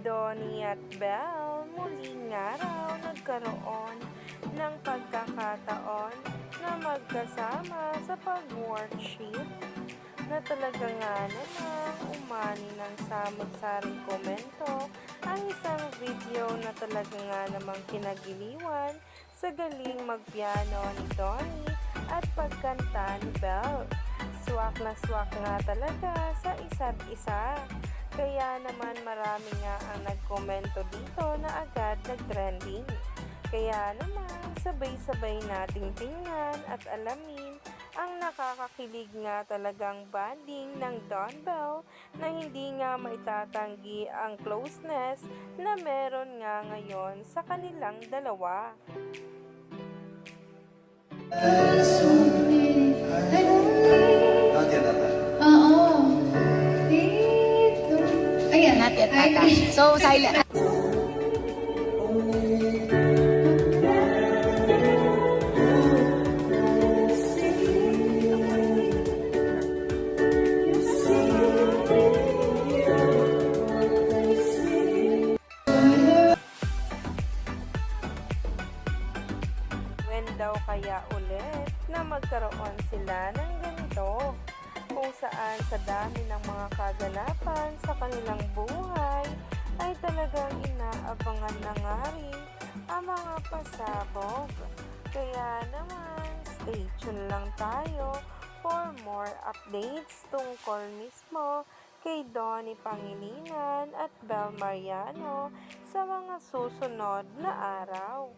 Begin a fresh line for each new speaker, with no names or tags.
Donnie at Belle muli nga raw nagkaroon ng pagkakataon na magkasama sa pag-worship na talaga nga namang umani ng samot-saring komento ang isang video na talaga nga namang kinagiliwan sa galing magpiano ni Donnie at pagkanta ni Belle. Swak na swak nga talaga sa isa't isa. Kaya naman marami nga ang nagkomento dito na agad nag-trending. Kaya naman sabay-sabay nating tingnan at alamin ang nakakakilig nga talagang banding ng Don Bell na hindi nga maitatanggi ang closeness na meron nga ngayon sa kanilang dalawa.
Not
Ayan.
Not yet, ata. So, silent.
When daw kaya ulit na magkaroon sila ng ganito? Kung saan sa dami ng mga kaganapan sa kanilang buhay ay talagang inaabangan na nga rin ang mga pasabog. Kaya naman, stay tuned lang tayo for more updates tungkol mismo kay Donnie Pangilinan at Bel Mariano sa mga susunod na araw.